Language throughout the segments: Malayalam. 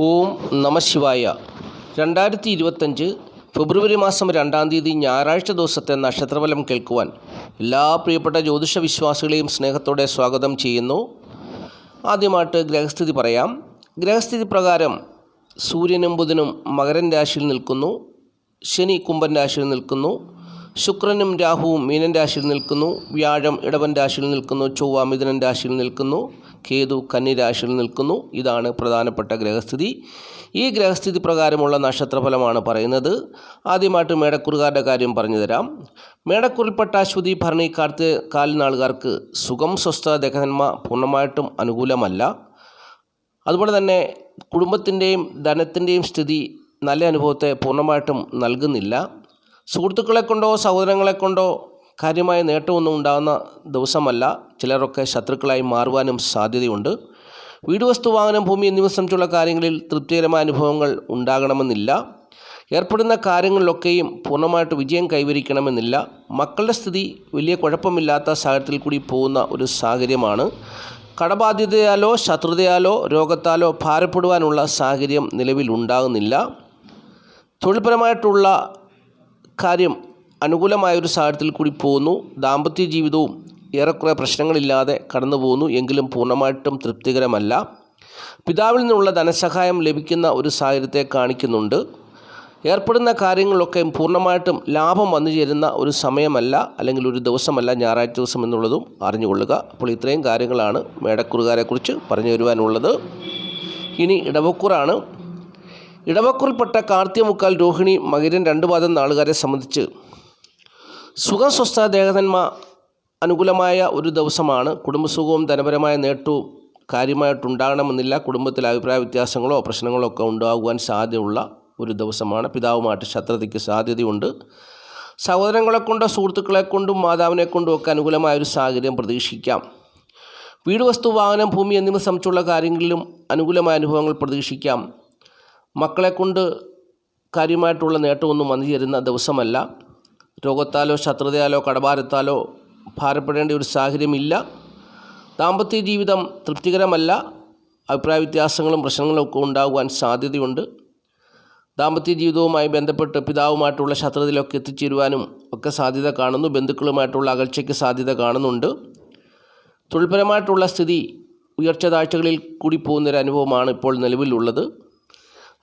ഓം നമശിവായ രണ്ടായിരത്തി ഇരുപത്തഞ്ച് ഫെബ്രുവരി മാസം രണ്ടാം തീയതി ഞായറാഴ്ച ദിവസത്തെ നക്ഷത്രഫലം കേൾക്കുവാൻ എല്ലാ പ്രിയപ്പെട്ട ജ്യോതിഷ വിശ്വാസികളെയും സ്നേഹത്തോടെ സ്വാഗതം ചെയ്യുന്നു. ആദ്യമായിട്ട് ഗ്രഹസ്ഥിതി പറയാം. ഗ്രഹസ്ഥിതി പ്രകാരം സൂര്യനും ബുധനും മകരൻ രാശിയിൽ നിൽക്കുന്നു. ശനി കുംഭൻ രാശിയിൽ നിൽക്കുന്നു. ശുക്രനും രാഹുവും മീനൻ രാശിയിൽ നിൽക്കുന്നു. വ്യാഴം ഇടവൻ രാശിയിൽ നിൽക്കുന്നു. ചൊവ്വ മിഥുനൻ രാശിയിൽ നിൽക്കുന്നു. കേതു കന്നിരാശിയിൽ നിൽക്കുന്നു. ഇതാണ് പ്രധാനപ്പെട്ട ഗ്രഹസ്ഥിതി. ഈ ഗ്രഹസ്ഥിതി പ്രകാരമുള്ള നക്ഷത്രഫലമാണ് പറയുന്നത്. ആദ്യമായിട്ട് മേടക്കുറുകാരുടെ കാര്യം പറഞ്ഞു തരാം. മേടക്കുറിൽപ്പെട്ട അശ്വതി ഭരണി കാർത്ത് കാലിനാളുകാർക്ക് സുഖം സ്വസ്ഥത ദഹന്മ പൂർണമായിട്ടും അനുകൂലമല്ല. അതുപോലെ തന്നെ കുടുംബത്തിന്റെയും ധനത്തിന്റെയും സ്ഥിതി നല്ല അനുഭവത്തെ പൂർണമായിട്ടും നൽകുന്നില്ല. സുഹൃത്തുക്കളെ കൊണ്ടോ സഹോദരങ്ങളെ കൊണ്ടോ കാര്യമായ നേട്ടമൊന്നും ഉണ്ടാകുന്ന ദിവസമല്ല. ചിലരൊക്കെ ശത്രുക്കളായി മാറുവാനും സാധ്യതയുണ്ട്. വീട് വസ്തു വാഹനം ഭൂമി എന്നിവ സംബന്ധിച്ചുള്ള കാര്യങ്ങളിൽ തൃപ്തികരമായ അനുഭവങ്ങൾ ഉണ്ടാകണമെന്നില്ല. ഏർപ്പെടുന്ന കാര്യങ്ങളിലൊക്കെയും പൂർണമായിട്ട് വിജയം കൈവരിക്കണമെന്നില്ല. മക്കളുടെ സ്ഥിതി വലിയ കുഴപ്പമില്ലാത്ത സാഹചര്യത്തിൽ കൂടി പോകുന്ന ഒരു സാഹചര്യമാണ്. കടബാധ്യതയാലോ ശത്രുതയാലോ രോഗത്താലോ ഭാരപ്പെടുവാനുള്ള സാഹചര്യം നിലവിലുണ്ടാകുന്നില്ല തൊഴിൽപരമായിട്ടുള്ള കാര്യം അനുകൂലമായൊരു സാഹചര്യത്തിൽ കൂടി പോകുന്നു. ദാമ്പത്യ ജീവിതവും ഏറെക്കുറെ പ്രശ്നങ്ങളില്ലാതെ കടന്നു പോകുന്നു. എങ്കിലും പൂർണമായിട്ടും തൃപ്തികരമല്ല. പിതാവിൽ നിന്നുള്ള ധനസഹായം ലഭിക്കുന്ന ഒരു സാഹചര്യത്തെ കാണിക്കുന്നുണ്ട്. ഏർപ്പെടുന്ന കാര്യങ്ങളിലൊക്കെ പൂർണമായിട്ടും ലാഭം വന്നു ചേരുന്ന ഒരു സമയമല്ല അല്ലെങ്കിൽ ഒരു ദിവസമല്ല ഞായറാഴ്ച ദിവസം എന്നുള്ളതും അറിഞ്ഞുകൊള്ളുക. അപ്പോൾ ഇത്രയും കാര്യങ്ങളാണ് മേടക്കുറുകാരെക്കുറിച്ച് പറഞ്ഞു വരുവാനുള്ളത് ഇനി ഇടവക്കൂറാണ്. ഇടവക്കൂറിൽപ്പെട്ട കാർത്തികമുക്കാൽ രോഹിണി മകിരൻ രണ്ട് പാദം നാളുകാരെ സംബന്ധിച്ച് സുഖസ്വസ്ഥ ദേഹതന്മ അനുകൂലമായ ഒരു ദിവസമാണ്. കുടുംബസുഖവും ധനപരമായ നേട്ടവും കാര്യമായിട്ടുണ്ടാകണമെന്നില്ല. കുടുംബത്തിൽ അഭിപ്രായ വ്യത്യാസങ്ങളോ പ്രശ്നങ്ങളോ ഒക്കെ ഉണ്ടാകുവാൻ സാധ്യതയുള്ള ഒരു ദിവസമാണ്. പിതാവുമായിട്ട് ശത്രുതയ്ക്ക് സാധ്യതയുണ്ട്. സഹോദരങ്ങളെ കൊണ്ടോ സുഹൃത്തുക്കളെ കൊണ്ടും മാതാവിനെ കൊണ്ടും ഒക്കെ അനുകൂലമായ ഒരു സാഹചര്യം പ്രതീക്ഷിക്കാം. വീട് വസ്തു വാഹനം ഭൂമി എന്നിവ സംബന്ധിച്ചുള്ള കാര്യങ്ങളിലും അനുകൂലമായ അനുഭവങ്ങൾ പ്രതീക്ഷിക്കാം. മക്കളെ കൊണ്ട് കാര്യമായിട്ടുള്ള നേട്ടമൊന്നും വന്നു ചേരുന്ന ദിവസമല്ല. രോഗത്താലോ ശത്രുതയാലോ കടഭാരത്താലോ ഭാരപ്പെടേണ്ട ഒരു സാഹചര്യമില്ല. ദാമ്പത്യ ജീവിതം തൃപ്തികരമല്ല. അഭിപ്രായ വ്യത്യാസങ്ങളും പ്രശ്നങ്ങളും ഒക്കെ ഉണ്ടാകുവാൻ സാധ്യതയുണ്ട്. ദാമ്പത്യ ജീവിതവുമായി ബന്ധപ്പെട്ട് പിതാവുമായിട്ടുള്ള ശത്രുതയിലൊക്കെ എത്തിച്ചേരുവാനും ഒക്കെ സാധ്യത കാണുന്നു. ബന്ധുക്കളുമായിട്ടുള്ള അകൽച്ചയ്ക്ക് സാധ്യത കാണുന്നുണ്ട്. തൊഴിൽപരമായിട്ടുള്ള സ്ഥിതി ഉയർച്ച താഴ്ചകളിൽ കൂടി പോകുന്നൊരു അനുഭവമാണ് ഇപ്പോൾ നിലവിലുള്ളത്.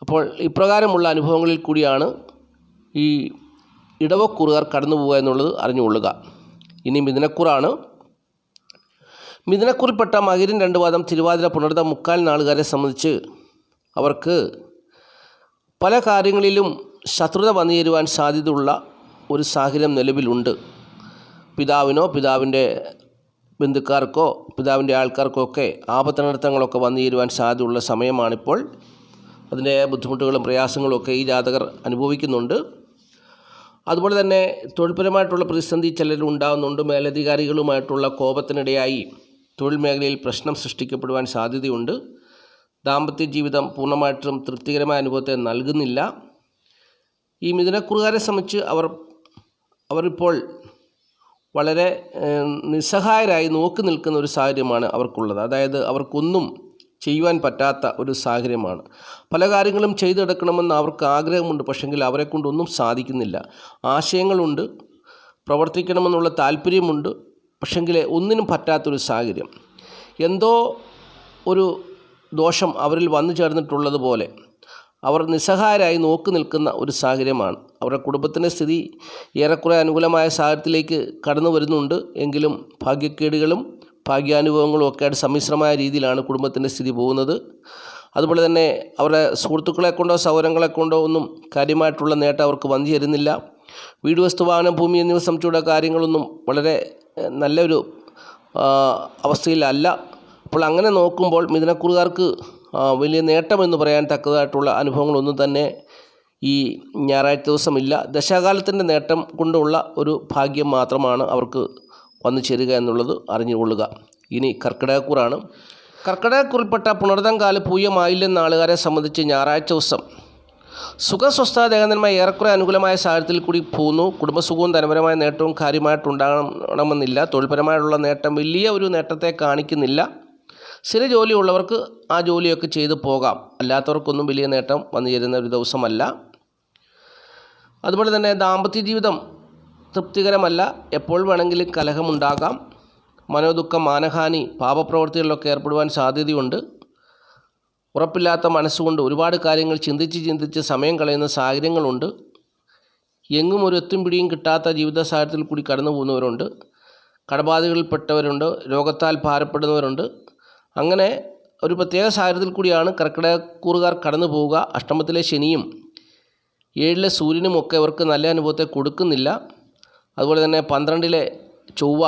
അപ്പോൾ ഇപ്രകാരമുള്ള അനുഭവങ്ങളിൽ കൂടിയാണ് ഈ ഇടവക്കുറുകാർ കടന്നു പോകുക എന്നുള്ളത് അറിഞ്ഞുകൊള്ളുക ഇനി മിഥുനക്കുറാണ്. മിഥുനക്കുറിൽപ്പെട്ട മകിരൻ രണ്ട് വാദം തിരുവാതിര പുണർത്ത മുക്കാൽ നാളുകാരെ സംബന്ധിച്ച് അവർക്ക് പല കാര്യങ്ങളിലും ശത്രുത വന്നു ചേരുവാൻ സാധ്യതയുള്ള ഒരു സാഹചര്യം നിലവിലുണ്ട്. പിതാവിനോ പിതാവിന്റെ ബന്ധുക്കാർക്കോ പിതാവിന്റെ ആൾക്കാർക്കോ ഒക്കെ ആപത്തനർത്ഥങ്ങളൊക്കെ വന്നു ചേരുവാൻ സാധ്യതയുള്ള സമയമാണിപ്പോൾ. അതിന്റെ ബുദ്ധിമുട്ടുകളും പ്രയാസങ്ങളും ഒക്കെ ഈ ജാതകർ അനുഭവിക്കുന്നുണ്ട്. അതുപോലെ തന്നെ തൊഴിൽപരമായിട്ടുള്ള പ്രതിസന്ധി ചിലരിൽ ഉണ്ടാകുന്നുണ്ട്. മേലധികാരികളുമായിട്ടുള്ള കോപത്തിനിടയായി തൊഴിൽ മേഖലയിൽ പ്രശ്നം സൃഷ്ടിക്കപ്പെടുവാൻ സാധ്യതയുണ്ട്. ദാമ്പത്യ ജീവിതം പൂർണമായിട്ടും തൃപ്തികരമായ അനുഭവത്തെ നൽകുന്നില്ല. ഈ മിഥുനക്കുറുകാരെ സംബന്ധിച്ച് അവർ അവരിപ്പോൾ വളരെ നിസ്സഹായരായി നോക്കി നിൽക്കുന്ന ഒരു സാഹചര്യമാണ് അവർക്കുള്ളത്. അതായത് അവർക്കൊന്നും ചെയ്യുവാൻ പറ്റാത്ത ഒരു സാഹചര്യമാണ്. പല കാര്യങ്ങളും ചെയ്തെടുക്കണമെന്ന് അവർക്ക് ആഗ്രഹമുണ്ട്. പക്ഷെങ്കിൽ അവരെ കൊണ്ടൊന്നും സാധിക്കുന്നില്ല. ആശയങ്ങളുണ്ട്. പ്രവർത്തിക്കണമെന്നുള്ള താല്പര്യമുണ്ട് പക്ഷെങ്കിൽ ഒന്നിനും പറ്റാത്തൊരു സാഹചര്യം. എന്തോ ഒരു ദോഷം അവരിൽ വന്നു ചേർന്നിട്ടുള്ളതുപോലെ അവർ നിസ്സഹായരായി നോക്കി നിൽക്കുന്ന ഒരു സാഹചര്യമാണ്. അവരുടെ കുടുംബത്തിന്റെ സ്ഥിതി ഏറെക്കുറെ അനുകൂലമായ സാഹചര്യത്തിലേക്ക് കടന്നു വരുന്നുണ്ട്. എങ്കിലും ഭാഗ്യക്കേടുകളും ഭാഗ്യാനുഭവങ്ങളും ഒക്കെ ആയിട്ട് സമ്മിശ്രമായ രീതിയിലാണ് കുടുംബത്തിന്റെ സ്ഥിതി പോകുന്നത്. അതുപോലെ തന്നെ അവരുടെ സുഹൃത്തുക്കളെ കൊണ്ടോ സൗരങ്ങളെ കൊണ്ടോ ഒന്നും കാര്യമായിട്ടുള്ള നേട്ടം അവർക്ക് വന്നു ചേരുന്നില്ല. വീട് വസ്തു വാഹനം ഭൂമി എന്നിവ സംബന്ധിച്ചുള്ള കാര്യങ്ങളൊന്നും വളരെ നല്ലൊരു അവസ്ഥയിലല്ല. അപ്പോൾ അങ്ങനെ നോക്കുമ്പോൾ മിഥുനക്കുറുകാർക്ക് വലിയ നേട്ടമെന്ന് പറയാൻ തക്കതായിട്ടുള്ള അനുഭവങ്ങളൊന്നും തന്നെ ഈ ഞായറാഴ്ച ദിവസമില്ല. ദശാകാലത്തിന്റെ നേട്ടം കൊണ്ടുള്ള ഒരു ഭാഗ്യം മാത്രമാണ് അവർക്ക് വന്നു ചേരുക എന്നുള്ളത് അറിഞ്ഞുകൊള്ളുക. ഇനി കർക്കിടകക്കൂറാണ്. കർക്കിടകക്കുറിൽപ്പെട്ട പുണർതങ്കാൽ പൂയമായില്ലെന്ന ആളുകാരെ സംബന്ധിച്ച് ഞായറാഴ്ച ദിവസം സുഖസ്വസ്ഥ ദേഹന്മാർ ഏറെക്കുറെ അനുകൂലമായ സാഹചര്യത്തിൽ കൂടി പോകുന്നു കുടുംബസുഖവും ധനപരമായ നേട്ടവും കാര്യമായിട്ടുണ്ടാകണമെന്നില്ല. തൊഴിൽപരമായുള്ള നേട്ടം വലിയ ഒരു നേട്ടത്തെ കാണിക്കുന്നില്ല. സ്ഥിര ജോലിയുള്ളവർക്ക് ആ ജോലിയൊക്കെ ചെയ്ത് പോകാം. അല്ലാത്തവർക്കൊന്നും വലിയ നേട്ടം വന്നു ചേരുന്ന ഒരു ദിവസമല്ല. അതുപോലെ തന്നെ ദാമ്പത്യ ജീവിതം തൃപ്തികരമല്ല. എപ്പോൾ വേണമെങ്കിലും കലഹമുണ്ടാകാം. മനോദുഃഖം മാനഹാനി പാപപ്രവൃത്തികളിലൊക്കെ ഏർപ്പെടുവാൻ സാധ്യതയുണ്ട്. ഉറപ്പില്ലാത്ത മനസ്സുകൊണ്ട് ഒരുപാട് കാര്യങ്ങൾ ചിന്തിച്ച് ചിന്തിച്ച് സമയം കളയുന്ന സാഹചര്യങ്ങളുണ്ട്. എങ്ങും ഒരു എത്തും പിടിയും കിട്ടാത്ത ജീവിത സാഹചര്യത്തിൽ കൂടി കടന്നു പോകുന്നവരുണ്ട്. കടബാധകളിൽപ്പെട്ടവരുണ്ട്. രോഗത്താൽ ഭാരപ്പെടുന്നവരുണ്ട്. അങ്ങനെ ഒരു പ്രത്യേക സാഹചര്യത്തിൽ കൂടിയാണ് കർക്കിടകക്കൂറുകാർ കടന്നു പോവുക. അഷ്ടമത്തിലെ ശനിയും ഏഴിലെ സൂര്യനുമൊക്കെ അവർക്ക് നല്ല അനുഭവത്തെ കൊടുക്കുന്നില്ല. അതുപോലെ തന്നെ പന്ത്രണ്ടിലെ ചൊവ്വ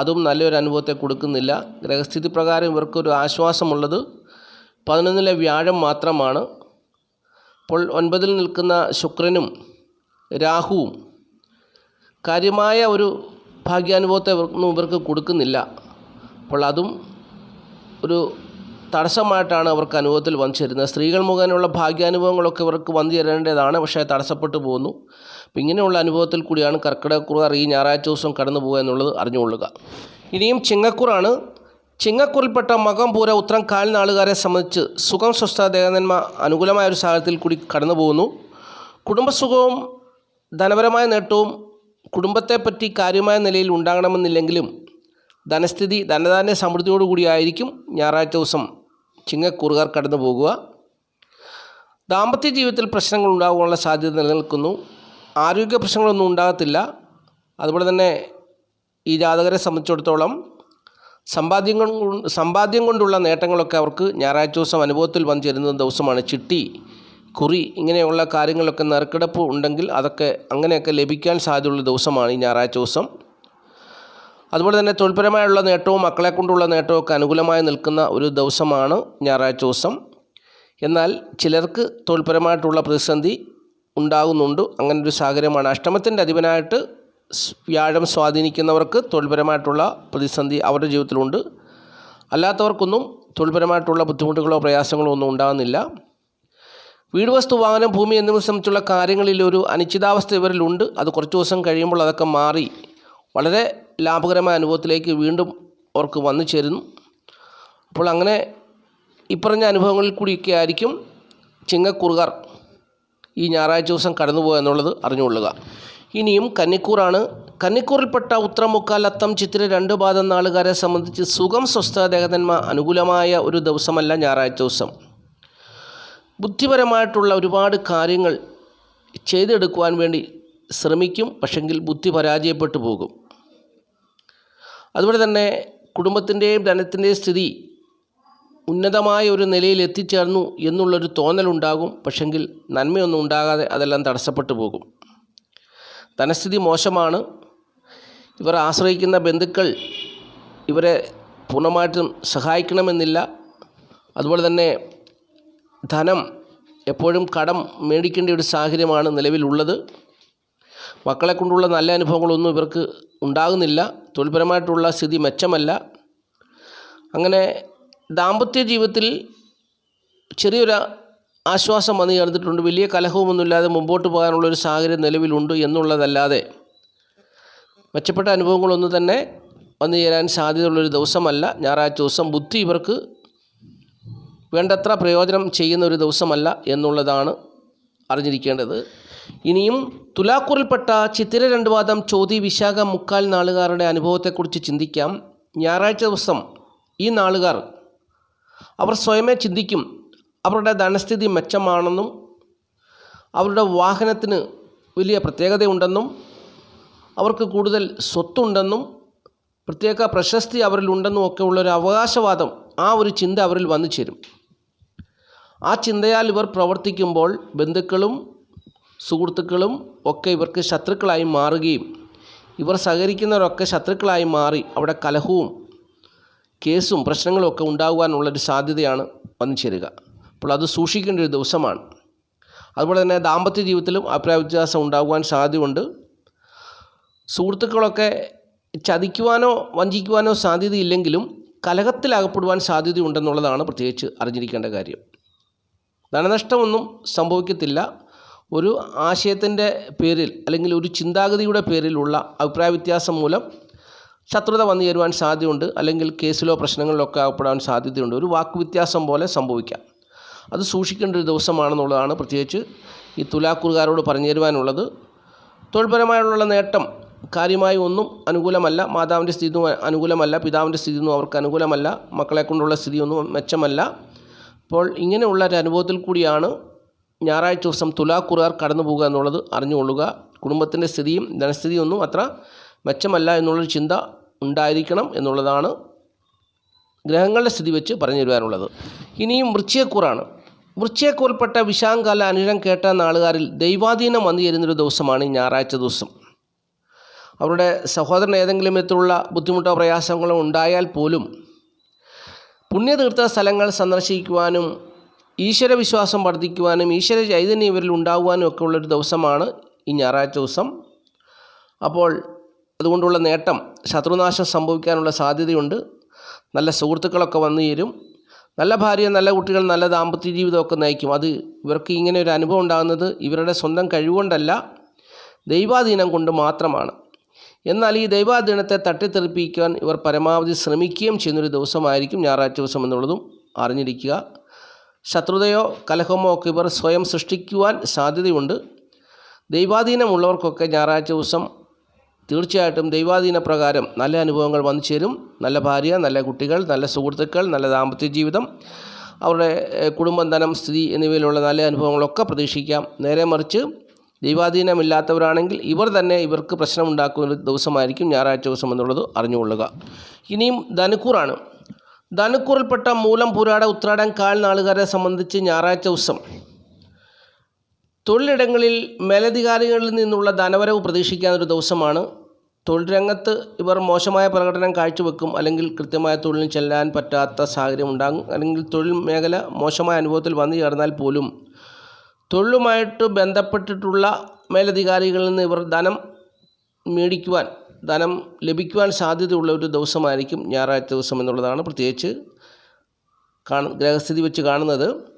അതും നല്ലൊരു അനുഭവത്തെ കൊടുക്കുന്നില്ല. ഗ്രഹസ്ഥിതി പ്രകാരം ഇവർക്കൊരു ആശ്വാസമുള്ളത് പതിനൊന്നിലെ വ്യാഴം മാത്രമാണ്. അപ്പോൾ ഒൻപതിൽ നിൽക്കുന്ന ശുക്രനും രാഹുവും കാര്യമായ ഒരു ഭാഗ്യാനുഭവത്തെ ഇവർക്ക് കൊടുക്കുന്നില്ല. അപ്പോൾ അതും ഒരു തടസ്സമായിട്ടാണ് അവർക്ക് അനുഭവത്തിൽ വന്നു ചേരുന്നത് സ്ത്രീകൾ മുഖേനയുള്ള ഭാഗ്യാനുഭവങ്ങളൊക്കെ ഇവർക്ക് വന്നു ചേരേണ്ടതാണ്. പക്ഷേ തടസ്സപ്പെട്ടു പോകുന്നു അപ്പം ഇങ്ങനെയുള്ള അനുഭവത്തിൽ കൂടിയാണ് കർക്കിടകക്കുറ ഈ ഞായറാഴ്ച ദിവസം കടന്നു പോകുക എന്നുള്ളത് അറിഞ്ഞുകൊള്ളുക. ഇനിയും ചിങ്ങക്കുറാണ്. ചിങ്ങക്കുറിൽപ്പെട്ട മകം പൂര ഉത്രം കാൽനാളുകാരെ സംബന്ധിച്ച് സുഖം സ്വസ്ഥ ദേവന്മാർ അനുകൂലമായ ഒരു സാഹചര്യത്തിൽ കൂടി കടന്നു പോകുന്നു. കുടുംബസുഖവും ധനപരമായ നേട്ടവും കുടുംബത്തെപ്പറ്റി കാര്യമായ നിലയിൽ ഉണ്ടാകണമെന്നില്ലെങ്കിലും ധനസ്ഥിതി ധനധാന്യ സമൃദ്ധിയോടുകൂടിയായിരിക്കും ഞായറാഴ്ച ദിവസം ചിങ്ങക്കൂറുകാർ കടന്നു പോകുക. ദാമ്പത്യ ജീവിതത്തിൽ പ്രശ്നങ്ങൾ ഉണ്ടാകാനുള്ള സാധ്യത നിലനിൽക്കുന്നു. ആരോഗ്യ പ്രശ്നങ്ങളൊന്നും ഉണ്ടാകത്തില്ല. അതുപോലെ തന്നെ ഈ ജാതകരെ സംബന്ധിച്ചിടത്തോളം സമ്പാദ്യം കൊണ്ട് സമ്പാദ്യം കൊണ്ടുള്ള നേട്ടങ്ങളൊക്കെ അവർക്ക് ഞായറാഴ്ച ദിവസം അനുഭവത്തിൽ വന്നു ചേരുന്ന ദിവസമാണ്. ചിട്ടി കുറി ഇങ്ങനെയുള്ള കാര്യങ്ങളൊക്കെ നറുക്കെടുപ്പ് ഉണ്ടെങ്കിൽ അതൊക്കെ അങ്ങനെയൊക്കെ ലഭിക്കാൻ സാധ്യതയുള്ള ദിവസമാണ് ഈ ഞായറാഴ്ച ദിവസം. അതുപോലെ തന്നെ തൊഴിൽപരമായുള്ള നേട്ടവും മക്കളെ കൊണ്ടുള്ള നേട്ടവും ഒക്കെ അനുകൂലമായി നിൽക്കുന്ന ഒരു ദിവസമാണ് ഞായറാഴ്ച ദിവസം. എന്നാൽ ചിലർക്ക് തൊഴിൽപരമായിട്ടുള്ള പ്രതിസന്ധി ഉണ്ടാകുന്നുണ്ട്. അങ്ങനെ ഒരു സാഹചര്യമാണ്. അഷ്ടമത്തിന്റെ അധിപനായിട്ട് വ്യാഴം സ്വാധീനിക്കുന്നവർക്ക് തൊഴിൽപരമായിട്ടുള്ള പ്രതിസന്ധി അവരുടെ ജീവിതത്തിലുണ്ട്. അല്ലാത്തവർക്കൊന്നും തൊഴിൽപരമായിട്ടുള്ള ബുദ്ധിമുട്ടുകളോ പ്രയാസങ്ങളോ ഒന്നും ഉണ്ടാകുന്നില്ല. വീട് വസ്തു വാഹനം ഭൂമി എന്നിവ സംബന്ധിച്ചുള്ള കാര്യങ്ങളിൽ ഒരു അനിശ്ചിതാവസ്ഥ ഇവരിലുണ്ട്. അത് കുറച്ച് ദിവസം കഴിയുമ്പോൾ അതൊക്കെ മാറി. വളരെ ലാഭകരമായ അനുഭവത്തിലേക്ക് വീണ്ടും അവർക്ക് വന്നു ചേരുന്നു. അപ്പോൾ അങ്ങനെ ഇപ്പറഞ്ഞ അനുഭവങ്ങളിൽ കൂടിയൊക്കെ ആയിരിക്കും ചിങ്ങക്കുറുകാർ ഈ ഞായറാഴ്ച ദിവസം കടന്നു പോകുക എന്നുള്ളത് അറിഞ്ഞുകൊള്ളുക. ഇനിയും കന്നിക്കൂറാണ്. കന്നിക്കൂറിൽപ്പെട്ട ഉത്രമുക്കാൽ അത്തം ചിത്ര രണ്ട് പാദം നാളുകാരെ സംബന്ധിച്ച് സുഖം സ്വസ്ഥ ദേഹതന്മ അനുകൂലമായ ഒരു ദിവസമല്ല ഞായറാഴ്ച ദിവസം. ബുദ്ധിപരമായിട്ടുള്ള ഒരുപാട് കാര്യങ്ങൾ ചെയ്തെടുക്കുവാൻ വേണ്ടി ശ്രമിക്കും. പക്ഷെങ്കിൽ ബുദ്ധി പരാജയപ്പെട്ടു പോകും. അതുപോലെ തന്നെ കുടുംബത്തിന്റെയും ധനത്തിന്റെയും സ്ഥിതി ഉന്നതമായ ഒരു നിലയിൽ എത്തിച്ചേർന്നു എന്നുള്ളൊരു തോന്നലുണ്ടാകും. പക്ഷെങ്കിൽ നന്മയൊന്നും ഉണ്ടാകാതെ അതെല്ലാം തടസ്സപ്പെട്ടു പോകും. ധനസ്ഥിതി മോശമാണ്. ഇവർ ആശ്രയിക്കുന്ന ബന്ധുക്കൾ ഇവരെ പൂർണമായിട്ടും സഹായിക്കണമെന്നില്ല. അതുപോലെ തന്നെ ധനം എപ്പോഴും കടം മേടിക്കേണ്ട ഒരു സാഹചര്യമാണ് നിലവിലുള്ളത്. മക്കളെ കൊണ്ടുള്ള നല്ല അനുഭവങ്ങളൊന്നും ഇവർക്ക് ഉണ്ടാകുന്നില്ല. തൊഴിൽപരമായിട്ടുള്ള സ്ഥിതി മെച്ചമല്ല. അങ്ങനെ ദാമ്പത്യ ജീവിതത്തിൽ ചെറിയൊരു ആശ്വാസം വന്നു ചേർന്നിട്ടുണ്ട്. വലിയ കലഹവുമൊന്നുമില്ലാതെ മുമ്പോട്ട് പോകാനുള്ളൊരു സാഹചര്യം നിലവിലുണ്ട് എന്നുള്ളതല്ലാതെ മെച്ചപ്പെട്ട അനുഭവങ്ങളൊന്നും തന്നെ വന്നു ചേരാൻ സാധ്യതയുള്ളൊരു ദിവസമല്ല. ഞായറാഴ്ച ദിവസം ബുദ്ധി ഇവർക്ക് വേണ്ടത്ര പ്രയോജനം ചെയ്യുന്ന ഒരു ദിവസമല്ല എന്നുള്ളതാണ് അറിഞ്ഞിരിക്കേണ്ടത്. ഇനിയും തുലാക്കൂറിൽപ്പെട്ട ചിത്തിര രണ്ട് വാദം ചോതി വിശാഖ മുക്കാൽ നാളുകാരുടെ അനുഭവത്തെക്കുറിച്ച് ചിന്തിക്കാം. ഞായറാഴ്ച ദിവസം ഈ നാളുകാർ അവർ സ്വയമേ ചിന്തിക്കും അവരുടെ ധനസ്ഥിതി മെച്ചമാണെന്നും അവരുടെ വാഹനത്തിന് വലിയ പ്രത്യേകതയുണ്ടെന്നും അവർക്ക് കൂടുതൽ സ്വത്തുണ്ടെന്നും പ്രത്യേക പ്രശസ്തി അവരിലുണ്ടെന്നും ഒക്കെ ഉള്ളൊരു അവകാശവാദം ആ ഒരു ചിന്ത അവരിൽ വന്നു ചേരും. ആ ചിന്തയാൽ ഇവർ പ്രവർത്തിക്കുമ്പോൾ ബന്ധുക്കളും സുഹൃത്തുക്കളും ഒക്കെ ഇവർക്ക് ശത്രുക്കളായി മാറുകയും ഇവർ സഹകരിക്കുന്നവരൊക്കെ ശത്രുക്കളായി മാറി അവിടെ കലഹവും കേസും പ്രശ്നങ്ങളും ഒക്കെ ഉണ്ടാകുവാനുള്ളൊരു സാധ്യതയാണ് വന്നു ചേരുക. അപ്പോൾ അത് സൂക്ഷിക്കേണ്ട ഒരു ദിവസമാണ്. അതുപോലെ തന്നെ ദാമ്പത്യ ജീവിതത്തിലും അഭിപ്രായ വ്യത്യാസം ഉണ്ടാകുവാൻ സാധ്യതയുണ്ട്. സുഹൃത്തുക്കളൊക്കെ ചതിക്കുവാനോ വഞ്ചിക്കുവാനോ സാധ്യതയില്ലെങ്കിലും കലഹത്തിലകപ്പെടുവാൻ സാധ്യതയുണ്ടെന്നുള്ളതാണ് പ്രത്യേകിച്ച് അറിഞ്ഞിരിക്കേണ്ട കാര്യം. ധനനഷ്ടമൊന്നും സംഭവിക്കത്തില്ല. ഒരു ആശയത്തിന്റെ പേരിൽ അല്ലെങ്കിൽ ഒരു ചിന്താഗതിയുടെ പേരിലുള്ള അഭിപ്രായ വ്യത്യാസം മൂലം ശത്രുത വന്നു ചേരുവാൻ സാധ്യതയുണ്ട് അല്ലെങ്കിൽ കേസിലോ പ്രശ്നങ്ങളിലൊക്കെ അകപ്പെടാൻ സാധ്യതയുണ്ട്. ഒരു വാക്കുവ്യത്യാസം പോലെ സംഭവിക്കാം. അത് സൂക്ഷിക്കേണ്ട ഒരു ദിവസമാണെന്നുള്ളതാണ് പ്രത്യേകിച്ച് ഈ തുലാക്കൂറുകാരോട് പറഞ്ഞു തരുവാനുള്ളത് തൊഴിൽപരമായുള്ള നേട്ടം കാര്യമായി ഒന്നും അനുകൂലമല്ല. മാതാവിന്റെ സ്ഥിതി അനുകൂലമല്ല. പിതാവിന്റെ സ്ഥിതി ഒന്നും അവർക്ക് അനുകൂലമല്ല. മക്കളെ കൊണ്ടുള്ള സ്ഥിതിയൊന്നും മെച്ചമല്ല. അപ്പോൾ ഇങ്ങനെയുള്ള ഒരു അനുഭവത്തിൽ കൂടിയാണ് ഞായറാഴ്ച ദിവസം തുലാക്കുറുകാർ കടന്നു പോകുക എന്നുള്ളത് അറിഞ്ഞുകൊള്ളുക. കുടുംബത്തിന്റെ സ്ഥിതിയും ധനസ്ഥിതിയൊന്നും അത്ര മെച്ചമല്ല എന്നുള്ളൊരു ചിന്ത ഉണ്ടായിരിക്കണം എന്നുള്ളതാണ് ഗ്രഹങ്ങളുടെ സ്ഥിതി വെച്ച് പറഞ്ഞു തരുവാനുള്ളത്. ഇനിയും വൃശ്ചയക്കൂറാണ് വൃശ്ചയക്കൂറിൽപ്പെട്ട വിശാങ്കാല അനുരം കേട്ട നാളുകാരിൽ ദൈവാധീനം വന്നു ചേരുന്നൊരു ദിവസമാണ് ഈ ഞായറാഴ്ച ദിവസം. അവരുടെ സഹോദരൻ ഏതെങ്കിലും വിധത്തിലുള്ള ബുദ്ധിമുട്ടോ പ്രയാസങ്ങളോ ഉണ്ടായാൽ പോലും പുണ്യതീർത്ഥ സ്ഥലങ്ങൾ സന്ദർശിക്കുവാനും ഈശ്വരവിശ്വാസം വർദ്ധിക്കുവാനും ഈശ്വര ചൈതന്യം ഇവരിൽ ഉണ്ടാകുവാനും ഒക്കെ ഉള്ളൊരു ദിവസമാണ് ഈ ഞായറാഴ്ച ദിവസം. അപ്പോൾ അതുകൊണ്ടുള്ള നേട്ടം ശത്രുനാശം സംഭവിക്കാനുള്ള സാധ്യതയുണ്ട്. നല്ല സുഹൃത്തുക്കളൊക്കെ വന്നു ചേരും. നല്ല ഭാര്യ നല്ല കുട്ടികൾ നല്ല ദാമ്പത്യ ജീവിതമൊക്കെ നയിക്കും. അത് ഇവർക്ക് ഇങ്ങനെ ഒരു അനുഭവം ഉണ്ടാകുന്നത് ഇവരുടെ സ്വന്തം കഴിവുകൊണ്ടല്ല ദൈവാധീനം കൊണ്ട് മാത്രമാണ്. എന്നാൽ ഈ ദൈവാധീനത്തെ തട്ടിത്തെറിപ്പിക്കാൻ ഇവർ പരമാവധി ശ്രമിക്കുകയും ചെയ്യുന്നൊരു ദിവസമായിരിക്കും ഞായറാഴ്ച ദിവസം എന്നുള്ളതും അറിഞ്ഞിരിക്കുക. ശത്രുതയോ കലഹമോ ഒക്കെ ഇവർ സ്വയം സൃഷ്ടിക്കുവാൻ സാധ്യതയുണ്ട്. ദൈവാധീനമുള്ളവർക്കൊക്കെ ഞായറാഴ്ച ദിവസം തീർച്ചയായിട്ടും ദൈവാധീന പ്രകാരം നല്ല അനുഭവങ്ങൾ വന്നു ചേരും. നല്ല ഭാര്യ നല്ല കുട്ടികൾ നല്ല സുഹൃത്തുക്കൾ നല്ല ദാമ്പത്യ ജീവിതം അവരുടെ കുടുംബം ധനം സ്ഥിതി എന്നിവയിലുള്ള നല്ല അനുഭവങ്ങളൊക്കെ പ്രതീക്ഷിക്കാം. നേരെ മറിച്ച് ദൈവാധീനമില്ലാത്തവരാണെങ്കിൽ ഇവർ തന്നെ ഇവർക്ക് പ്രശ്നമുണ്ടാക്കുന്ന ദിവസമായിരിക്കും ഞായറാഴ്ച ദിവസം എന്നുള്ളത് അറിഞ്ഞുകൊള്ളുക. ഇനിയും ധനുക്കൂറാണ്. ധനുക്കൂറിൽപ്പെട്ട മൂലം പുരാട ഉത്രാടം കാൽ നാളുകാരെ സംബന്ധിച്ച് ഞായറാഴ്ച ദിവസം. തൊഴിലിടങ്ങളിൽ മേലധികാരികളിൽ നിന്നുള്ള ധനവരവ് പ്രതീക്ഷിക്കാനൊരു ദിവസമാണ്. തൊഴിൽ രംഗത്ത് ഇവർ മോശമായ പ്രകടനം കാഴ്ചവെക്കും അല്ലെങ്കിൽ കൃത്യമായ തൊഴിലിന് ചെല്ലാൻ പറ്റാത്ത സാഹചര്യം ഉണ്ടാകും. അല്ലെങ്കിൽ തൊഴിൽ മേഖല മോശമായ അനുഭവത്തിൽ വന്നു ചേർന്നാൽ പോലും തൊഴിലുമായിട്ട് ബന്ധപ്പെട്ടിട്ടുള്ള മേലധികാരികളിൽ നിന്ന് ഇവർ ധനം മേടിക്കുവാൻ ധനം ലഭിക്കുവാൻ സാധ്യതയുള്ള ഒരു ദിവസമായിരിക്കും ഞായറാഴ്ച ദിവസം എന്നുള്ളതാണ് പ്രത്യേകിച്ച് കാണ ഗ്രഹസ്ഥിതി വെച്ച് കാണുന്നത്.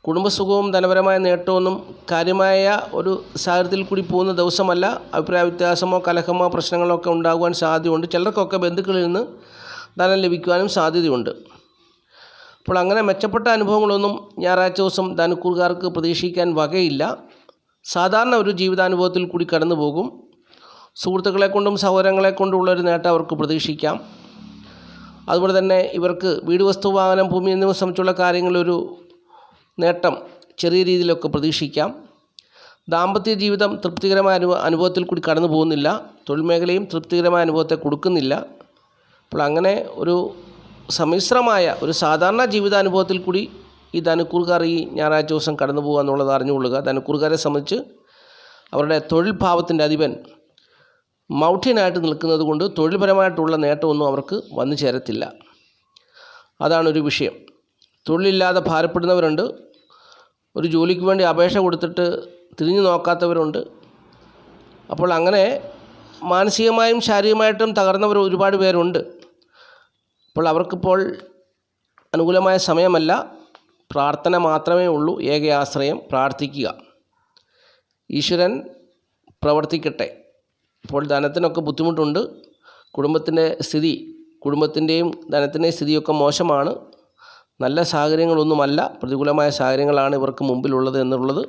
കുടുംബസുഖവും ധനപരമായ നേട്ടമൊന്നും കാര്യമായ ഒരു സാഹചര്യത്തിൽ കൂടി പോകുന്ന ദിവസമല്ല. അഭിപ്രായ വ്യത്യാസമോ കലഹമോ പ്രശ്നങ്ങളോ ഒക്കെ ഉണ്ടാകുവാൻ സാധ്യതയുണ്ട്. ചിലർക്കൊക്കെ ബന്ധുക്കളിൽ നിന്ന് ധനം ലഭിക്കുവാനും സാധ്യതയുണ്ട്. അപ്പോൾ അങ്ങനെ മെച്ചപ്പെട്ട അനുഭവങ്ങളൊന്നും ഞായറാഴ്ച ദിവസം ധനക്കൂറുകാർക്ക് പ്രതീക്ഷിക്കാൻ വകയില്ല. സാധാരണ ഒരു ജീവിതാനുഭവത്തിൽ കൂടി കടന്നു പോകും സുഹൃത്തുക്കളെ കൊണ്ടും സഹോദരങ്ങളെ കൊണ്ടുമുള്ളൊരു നേട്ടം അവർക്ക് പ്രതീക്ഷിക്കാം. അതുപോലെ തന്നെ ഇവർക്ക് വീട് വസ്തു വാഹനം ഭൂമി എന്നിവ സംബന്ധിച്ചുള്ള കാര്യങ്ങളൊരു നേട്ടം ചെറിയ രീതിയിലൊക്കെ പ്രതീക്ഷിക്കാം. ദാമ്പത്യ ജീവിതം തൃപ്തികരമായ അനുഭവ അനുഭവത്തിൽ കൂടി കടന്നു പോകുന്നില്ല. തൊഴിൽ മേഖലയും തൃപ്തികരമായ അനുഭവത്തെ കൊടുക്കുന്നില്ല. അപ്പോൾ അങ്ങനെ ഒരു സമ്മിശ്രമായ ഒരു സാധാരണ ജീവിതാനുഭവത്തിൽ കൂടി ഈ ധനുക്കൂറുകാർ ഈ ഞായറാഴ്ച ദിവസം കടന്നു പോകുക എന്നുള്ളത് അറിഞ്ഞുകൊള്ളുക. ധനുക്കൂറുകാരെ സംബന്ധിച്ച് അവരുടെ തൊഴിൽ ഭാവത്തിന്റെ അധിപൻ മൗഢ്യനായിട്ട് നിൽക്കുന്നത് കൊണ്ട് തൊഴിൽപരമായിട്ടുള്ള നേട്ടമൊന്നും അവർക്ക് വന്നു ചേരത്തില്ല. അതാണൊരു വിഷയം. തൊഴിലില്ലാതെ ഭാരപ്പെടുന്നവരുണ്ട്. ഒരു ജോലിക്ക് വേണ്ടി അപേക്ഷ കൊടുത്തിട്ട് തിരിഞ്ഞു നോക്കാത്തവരുണ്ട്. അപ്പോൾ അങ്ങനെ മാനസികമായും ശാരീരികമായിട്ടും തകർന്നവർ ഒരുപാട് പേരുണ്ട്. അപ്പോൾ അവർക്കിപ്പോൾ അനുകൂലമായ സമയമല്ല. പ്രാർത്ഥന മാത്രമേ ഉള്ളൂ. ഏക ആശ്രയം പ്രാർത്ഥിക്കുക. ഈശ്വരൻ പ്രവർത്തിക്കട്ടെ. ഇപ്പോൾ ധനത്തിനൊക്കെ ബുദ്ധിമുട്ടുണ്ട്. കുടുംബത്തിന്റെ സ്ഥിതി കുടുംബത്തിന്റെയും ധനത്തിന്റെയും സ്ഥിതിയൊക്കെ മോശമാണ്. നല്ല സാഹചര്യങ്ങളൊന്നുമല്ല. പ്രതികൂലമായ സാഹചര്യങ്ങളാണ് ഇവർക്ക് മുമ്പിലുള്ളത് എന്നുള്ളത്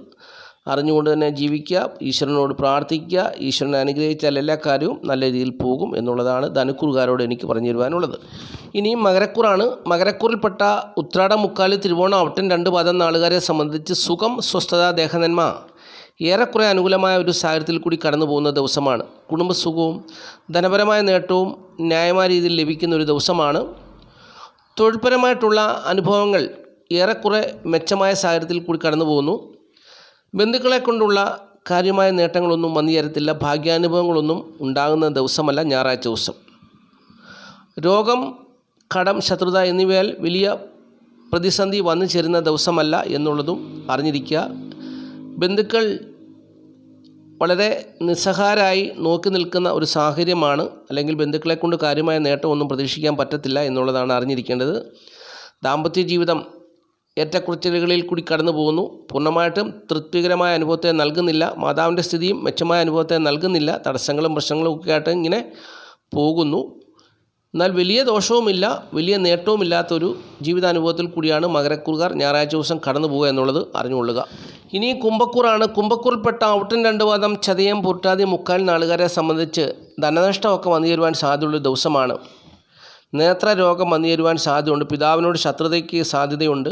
അറിഞ്ഞുകൊണ്ട് തന്നെ ജീവിക്കുക ഈശ്വരനോട് പ്രാർത്ഥിക്കുക ഈശ്വരനെ അനുഗ്രഹിച്ചാൽ എല്ലാ കാര്യവും നല്ല രീതിയിൽ പോകും എന്നുള്ളതാണ് ധനുക്കൂറുകാരോട് എനിക്ക് പറഞ്ഞു തരുവാനുള്ളത്. ഇനിയും മകരക്കൂറാണ്. മകരക്കൂറിൽപ്പെട്ട ഉത്രാടം മുക്കാലി തിരുവോണം അവട്ടൻ രണ്ട് പദം നാളുകാരെ സംബന്ധിച്ച് സുഖം സ്വസ്ഥത ദേഹനന്മ. ഏറെക്കുറെ അനുകൂലമായ ഒരു സാഹചര്യത്തിൽ കൂടി കടന്നു പോകുന്ന ദിവസമാണ്. കുടുംബസുഖവും ധനപരമായ നേട്ടവും ന്യായമായ രീതിയിൽ ലഭിക്കുന്ന ഒരു ദിവസമാണ്. തൊഴിൽപരമായിട്ടുള്ള അനുഭവങ്ങൾ ഏറെക്കുറെ മെച്ചമായ സാഹചര്യത്തിൽ കൂടി കടന്നു പോകുന്നു. ബന്ധുക്കളെ കൊണ്ടുള്ള കാര്യമായ നേട്ടങ്ങളൊന്നും വന്നു ചേരത്തില്ല. ഭാഗ്യാനുഭവങ്ങളൊന്നും ഉണ്ടാകുന്ന ദിവസമല്ല ഞായറാഴ്ച ദിവസം. രോഗം കടം ശത്രുത എന്നിവയാൽ വലിയ പ്രതിസന്ധി വന്നു ചേരുന്ന ദിവസമല്ല എന്നുള്ളതും അറിഞ്ഞിരിക്കുക. ബന്ധുക്കൾ വളരെ നിസ്സഹാരായി നോക്കി നിൽക്കുന്ന ഒരു സാഹചര്യമാണ്. അല്ലെങ്കിൽ ബന്ധുക്കളെ കൊണ്ട് കാര്യമായ നേട്ടമൊന്നും പ്രതീക്ഷിക്കാൻ പറ്റത്തില്ല എന്നുള്ളതാണ് അറിഞ്ഞിരിക്കേണ്ടത്. ദാമ്പത്യ ജീവിതം ഏറ്റക്കുറച്ചിലുകളിൽ കൂടി കടന്നു പോകുന്നു. പൂർണമായിട്ടും തൃപ്തികരമായ അനുഭവത്തെ നൽകുന്നില്ല. മാതാവിന്റെ സ്ഥിതിയും മെച്ചമായ അനുഭവത്തെ നൽകുന്നില്ല. തടസ്സങ്ങളും പ്രശ്നങ്ങളും ഒക്കെ ആയിട്ട് ഇങ്ങനെ പോകുന്നു. എന്നാൽ വലിയ ദോഷവുമില്ല. വലിയ നേട്ടവുമില്ലാത്തൊരു ജീവിതാനുഭവത്തിൽ കൂടിയാണ് മകരക്കുറുകാർ ഞായറാഴ്ച ദിവസം കടന്നു പോകുക എന്നുള്ളത് അറിഞ്ഞുകൊള്ളുക. ഇനി കുമ്പക്കൂറാണ് കുമ്പക്കൂറിൽപ്പെട്ട ഔട്ടൻ രണ്ട് വാദം ചതയം പുരട്ടാതി മുക്കാൽ നാളുകാരെ സംബന്ധിച്ച് ധനനഷ്ടമൊക്കെ വന്നു തരുവാൻ സാധ്യതയുള്ള ദിവസമാണ്. നേത്രരോഗം വന്നു തരുവാൻ സാധ്യതയുണ്ട്. പിതാവിനോട് ശത്രുതയ്ക്ക് സാധ്യതയുണ്ട്.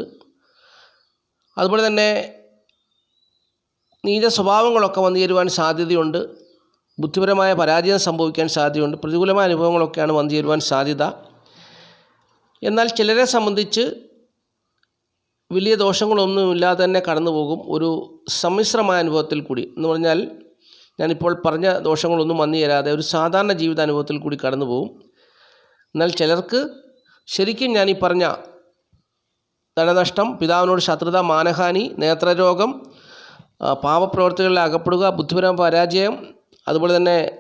അതുപോലെ തന്നെ നീച സ്വഭാവങ്ങളൊക്കെ വന്നു തരുവാൻ സാധ്യതയുണ്ട്. ബുദ്ധിപരമായ പരാജയം സംഭവിക്കാൻ സാധ്യതയുണ്ട്. പ്രതികൂലമായ അനുഭവങ്ങളൊക്കെയാണ് വന്നു തരുവാൻ സാധ്യത. എന്നാൽ ചിലരെ സംബന്ധിച്ച് വലിയ ദോഷങ്ങളൊന്നുമില്ലാതെ തന്നെ കടന്നു പോകും ഒരു സമ്മിശ്രമായ അനുഭവത്തിൽ കൂടി. എന്ന് പറഞ്ഞാൽ ഞാനിപ്പോൾ പറഞ്ഞ ദോഷങ്ങളൊന്നും വന്നു ചേരാതെ ഒരു സാധാരണ ജീവിതാനുഭവത്തിൽ കൂടി കടന്നു പോകും എന്നാൽ ചിലർക്ക് ശരിക്കും ഞാൻ ഈ പറഞ്ഞ ധനനഷ്ടം പിതാവിനോട് ശത്രുത മാനഹാനി നേത്രരോഗം പാവപ്രവർത്തികളിൽ അകപ്പെടുക ബുദ്ധിപരമായ പരാജയം അതുപോലെ തന്നെ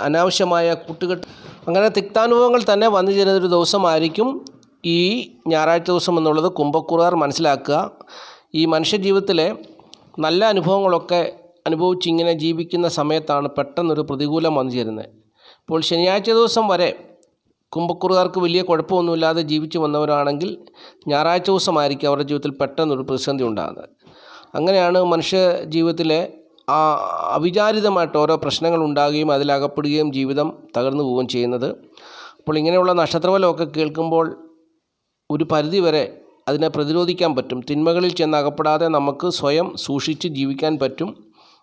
അനാവശ്യമായ കൂട്ടുകെട്ട് അങ്ങനെ തിക്താനുഭവങ്ങൾ തന്നെ വന്നു ചേരുന്നൊരു ദിവസമായിരിക്കും. ഈ ഞായറാഴ്ച ദിവസം എന്നുള്ളത് കുംഭക്കുറുകാർ മനസ്സിലാക്കുക. ഈ മനുഷ്യജീവിതത്തിലെ നല്ല അനുഭവങ്ങളൊക്കെ അനുഭവിച്ചിങ്ങനെ ജീവിക്കുന്ന സമയത്താണ് പെട്ടെന്നൊരു പ്രതികൂലം വന്നു ചേരുന്നത്. ഇപ്പോൾ ശനിയാഴ്ച ദിവസം വരെ കുംഭക്കുറുകാർക്ക് വലിയ കുഴപ്പമൊന്നുമില്ലാതെ ജീവിച്ചു വന്നവരാണെങ്കിൽ ഞായറാഴ്ച ദിവസമായിരിക്കും അവരുടെ ജീവിതത്തിൽ പെട്ടെന്നൊരു പ്രതിസന്ധി ഉണ്ടാകുന്നത്. അങ്ങനെയാണ് മനുഷ്യ ജീവിതത്തിലെ ആ അവിചാരിതമായിട്ട് ഓരോ പ്രശ്നങ്ങൾ ഉണ്ടാകുകയും അതിലകപ്പെടുകയും ജീവിതം തകർന്നു പോവുകയും ചെയ്യുന്നത്. അപ്പോൾ ഇങ്ങനെയുള്ള നക്ഷത്രഫലമൊക്കെ കേൾക്കുമ്പോൾ ഒരു പരിധിവരെ അതിനെ പ്രതിരോധിക്കാൻ പറ്റും. തിന്മകളിൽ ചെന്ന് അകപ്പെടാതെ നമുക്ക് സ്വയം സൂക്ഷിച്ച് ജീവിക്കാൻ പറ്റും.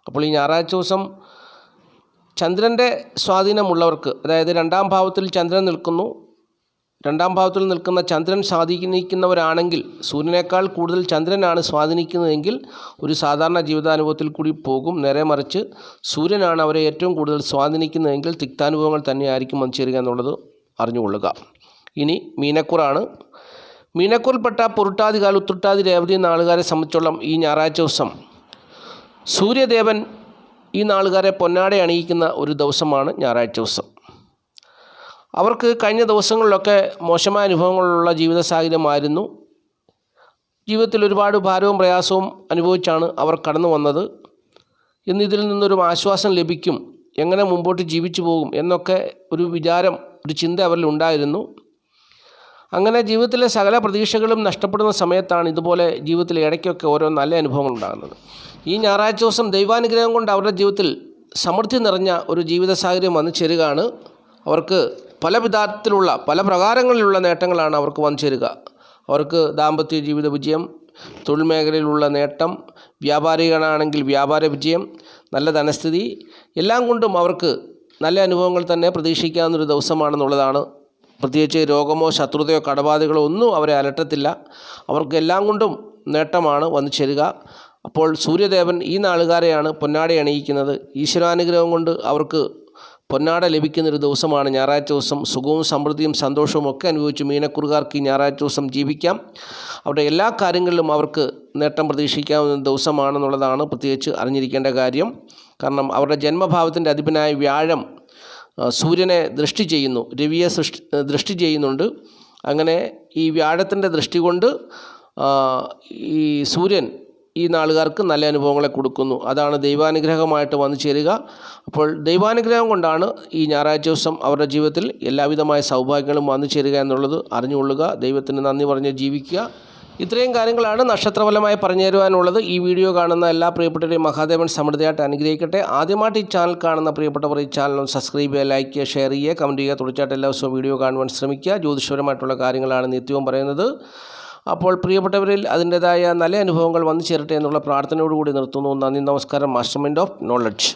അപ്പോൾ ഈ ഞായറാഴ്ച ദിവസം ചന്ദ്രന്റെ സ്വാധീനമുള്ളവർക്ക് അതായത് രണ്ടാം ഭാവത്തിൽ ചന്ദ്രൻ നിൽക്കുന്നു. രണ്ടാം ഭാവത്തിൽ നിൽക്കുന്ന ചന്ദ്രൻ സ്വാധീനിക്കുന്നവരാണെങ്കിൽ സൂര്യനേക്കാൾ കൂടുതൽ ചന്ദ്രനാണ് സ്വാധീനിക്കുന്നതെങ്കിൽ ഒരു സാധാരണ ജീവിതാനുഭവത്തിൽ കൂടി പോകും. നേരെ മറിച്ച് സൂര്യനാണ് അവരെ ഏറ്റവും കൂടുതൽ സ്വാധീനിക്കുന്നതെങ്കിൽ തിക്താനുഭവങ്ങൾ തന്നെയായിരിക്കും വന്നു ചേരുക എന്നുള്ളത് അറിഞ്ഞുകൊള്ളുക. ഇനി മീനക്കുറാണ്. മീനക്കൂറിൽപ്പെട്ട പൊരുട്ടാതികാൽ കാലുത്തുട്ടാതി രേവതി നാളുകാരെ സംബന്ധിച്ചോളം ഈ ഞായറാഴ്ച ദിവസം സൂര്യദേവൻ ഈ നാളുകാരെ പൊന്നാടെ അണിയിക്കുന്ന ഒരു ദിവസമാണ് ഞായറാഴ്ച ദിവസം. അവർക്ക് കഴിഞ്ഞ ദിവസങ്ങളിലൊക്കെ മോശമായ അനുഭവങ്ങളുള്ള ജീവിത സാഹചര്യമായിരുന്നു. ജീവിതത്തിൽ ഒരുപാട് ഭാരവും പ്രയാസവും അനുഭവിച്ചാണ് അവർ കടന്നു വന്നത്. ഇന്ന് ഇതിൽ നിന്നൊരു ആശ്വാസം ലഭിക്കും. എങ്ങനെ മുമ്പോട്ട് ജീവിച്ചു പോകും എന്നൊക്കെ ഒരു വിചാരം ഒരു ചിന്ത അവരിൽ ഉണ്ടായിരുന്നു. അങ്ങനെ ജീവിതത്തിലെ സകല പ്രതീക്ഷകളും നഷ്ടപ്പെടുന്ന സമയത്താണ് ഇതുപോലെ ജീവിതത്തിലെ ഇടയ്ക്കൊക്കെ ഓരോ നല്ല അനുഭവങ്ങൾ ഉണ്ടാകുന്നത്. ഈ ഞായറാഴ്ച ദിവസം ദൈവാനുഗ്രഹം കൊണ്ട് അവരുടെ ജീവിതത്തിൽ സമൃദ്ധി നിറഞ്ഞ ഒരു ജീവിത സാഹചര്യം വന്നു ചേരുകയാണ്. അവർക്ക് പല വിധത്തിലുള്ള പല പ്രകാരങ്ങളിലുള്ള നേട്ടങ്ങളാണ് അവർക്ക് വന്നു ചേരുക. അവർക്ക് ദാമ്പത്യ ജീവിത വിജയം തൊഴിൽ മേഖലയിലുള്ള നേട്ടം വ്യാപാരികളാണെങ്കിൽ വ്യാപാര വിജയം നല്ല ധനസ്ഥിതി എല്ലാം കൊണ്ടും അവർക്ക് നല്ല അനുഭവങ്ങൾ തന്നെ പ്രതീക്ഷിക്കാവുന്നൊരു ദിവസമാണെന്നുള്ളതാണ് പ്രത്യേകിച്ച് രോഗമോ ശത്രുതയോ കടബാധകളോ ഒന്നും അവരെ അലട്ടത്തില്ല. അവർക്ക് എല്ലാം കൊണ്ടും നേട്ടമാണ് വന്നു ചേരുക. അപ്പോൾ സൂര്യദേവൻ ഈ നാളുകാരെയാണ് പൊന്നാട അണിയിക്കുന്നത്. ഈശ്വരാനുഗ്രഹം കൊണ്ട് അവർക്ക് പൊന്നാട ലഭിക്കുന്നൊരു ദിവസമാണ് ഞായറാഴ്ച ദിവസം. സുഖവും സമൃദ്ധിയും സന്തോഷവും ഒക്കെ അനുഭവിച്ച് മീനക്കുറുകാർക്ക് ഈ ഞായറാഴ്ച ദിവസം ജീവിക്കാം. അവരുടെ എല്ലാ കാര്യങ്ങളിലും അവർക്ക് നേട്ടം പ്രതീക്ഷിക്കാവുന്ന ദിവസമാണെന്നുള്ളതാണ് പ്രത്യേകിച്ച് അറിഞ്ഞിരിക്കേണ്ട കാര്യം. കാരണം അവരുടെ ജന്മഭാവത്തിന്റെ അധിപനായ വ്യാഴം സൂര്യനെ ദൃഷ്ടി ചെയ്യുന്നു രവിയെ സൃഷ്ടി ദൃഷ്ടി ചെയ്യുന്നുണ്ട്. അങ്ങനെ ഈ വ്യാഴത്തിന്റെ ദൃഷ്ടി കൊണ്ട് ഈ സൂര്യൻ ഈ നാളുകാർക്ക് നല്ല അനുഭവങ്ങളെ കൊടുക്കുന്നു. അതാണ് ദൈവാനുഗ്രഹമായിട്ട് വന്നു ചേരുക. അപ്പോൾ ദൈവാനുഗ്രഹം കൊണ്ടാണ് ഈ ഞായറാഴ്ച ദിവസം അവരുടെ ജീവിതത്തിൽ എല്ലാവിധമായ സൗഭാഗ്യങ്ങളും വന്നു ചേരുക എന്നുള്ളത് അറിഞ്ഞുകൊള്ളുക. ദൈവത്തിന് നന്ദി പറഞ്ഞ് ജീവിക്കുക. ഇത്രയും കാര്യങ്ങളാണ് നക്ഷത്രഫലമായി പറഞ്ഞു തരുവാനുള്ളത്. ഈ വീഡിയോ കാണുന്ന എല്ലാ പ്രിയപ്പെട്ടവരെയും മഹാദേവൻ സമൃദ്ധിയായിട്ട് അനുഗ്രഹിക്കട്ടെ. ആദ്യമായിട്ട് ഈ ചാനൽ കാണുന്ന പ്രിയപ്പെട്ടവർ ഈ ചാനൽ സബ്സ്ക്രൈബ് ചെയ്യുക ലൈക്ക് ചെയ്യുക ഷെയർ ചെയ്യുക കമന്റ് ചെയ്യുക. തുടർച്ചയായിട്ട് എല്ലാ ദിവസവും വീഡിയോ കാണുവാൻ ശ്രമിക്കുക. ജ്യോതിഷപരമായിട്ടുള്ള കാര്യങ്ങളാണ് നിത്യവും പറയുന്നത്. അപ്പോൾ പ്രിയപ്പെട്ടവരിൽ അതിന്റെതായ നല്ല അനുഭവങ്ങൾ വന്നു ചേരട്ടെ എന്നുള്ള പ്രാർത്ഥനയോടുകൂടി നിർത്തുന്നു. നന്ദി നമസ്കാരം. Master mind of knowledge